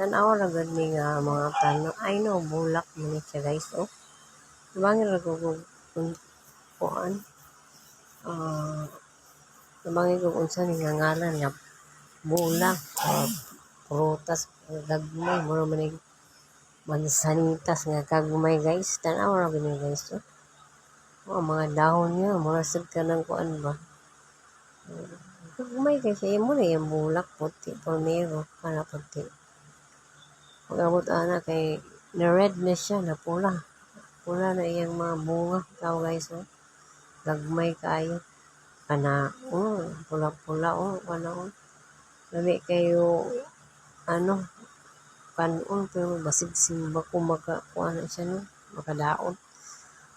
Tanawa na gud ni nga mga tanong. I know, bulak man ni siya guys. Oh. Nabangin kung kung kuan. Ah, nabangin ko kung saan nga ngalan nga bulak. Uh, prutas, gagmay, mura man ni mansanitas nga kagmay guys. Tanawa na gud ni guys. Oh. Mga dahon niya, mura sad ka ng kuan ba. Kagmay guys, ay mo na yung bulak puti, pomero, kana puti. Pag-abot ana kay na red na siya, na pula. Pula na iyang mga bunga. Tao guys, oh. Gagmay kayo. Kana, oh, pula-pula, oh, kana, oh. Labi kayo, ano, kanon, pero basig simba ko maka, kuha siya, no, makadaot.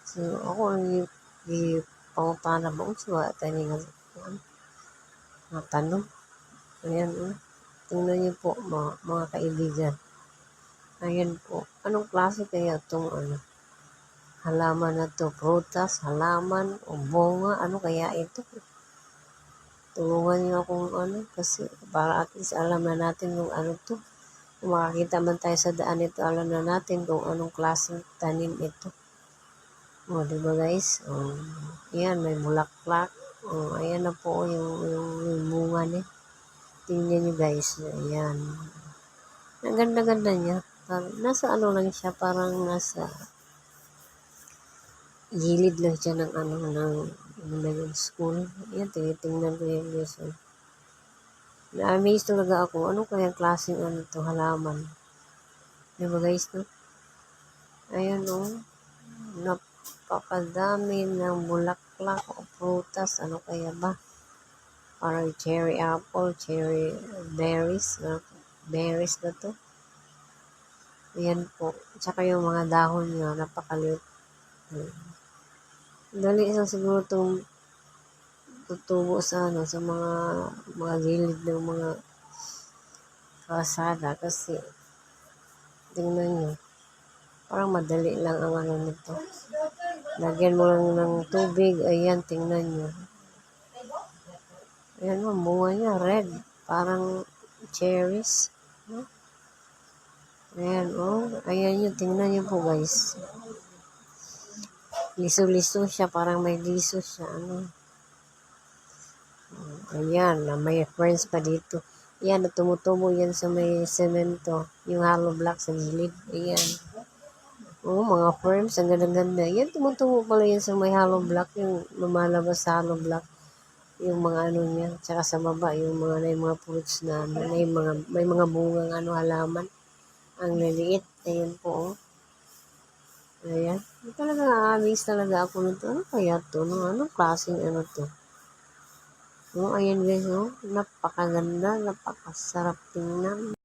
So, ako, yung, yung pangutana ba, kung siya, tayo nga, ano, mga tanong. Ayan, oh. Tingnan niyo po, mga, mga kaibigan. Ayan po. Anong klase kaya itong ano, halaman na to? Prutas, halaman, o bunga? Ano kaya ito? Tulungan niyo akong ano, kasi para at least alam na natin kung ano to. Kung makakita man tayo sa daan ito, alam na natin kung anong klaseng tanim ito. O, di ba guys? O, yan, may bulaklak. O, ayan na po yung, yung, yung bunga niya. Tingnan niyo guys. Ayan. Ang ganda-ganda niya. Parang, nasa ano lang siya, parang nasa gilid lang siya ng ano, ng, ng school. Yan, tinitingnan ko yan guys. Oh. Na-amaze talaga ako. Ano kaya klaseng ano to, halaman? Di ba guys, no? Ayan, oh. Napakadami ng bulaklak o prutas. Ano kaya ba? Parang cherry apple, cherry berries. Uh, berries na to. Ayan po. Tsaka yung mga dahon niya, napakaliit. Hmm. Dali isang siguro itong tutubo sa ano sa mga mga gilid ng mga kasada. Kasi tingnan nyo. Parang madali lang ang ano nito. Lagyan mo lang ng tubig. Ayan tingnan nyo. Ayan mo bunga niya. Red. Parang cherries ayan oh ayan yun tingnan nyo po guys liso-liso siya, parang may liso siya, ano. Ayan, may friends pa dito. Ayan, tumutubo yan sa may semento, yung hollow block sa gilid. Ayan. Oh, mga firms, ang ganda-ganda. Yan, tumutubo pala yan sa may hollow block, yung lumalabas sa hollow block. Yung mga ano niya, tsaka sa baba, yung mga, may mga fruits na, may mga, may mga bungang ano, halaman. Ang liliit. Ayan po, oh. Ayan. Talaga, amaze talaga ako nito. Ano kaya to? No? Anong klaseng ano to? No, ayan guys, no? Napakaganda, napakasarap tingnan.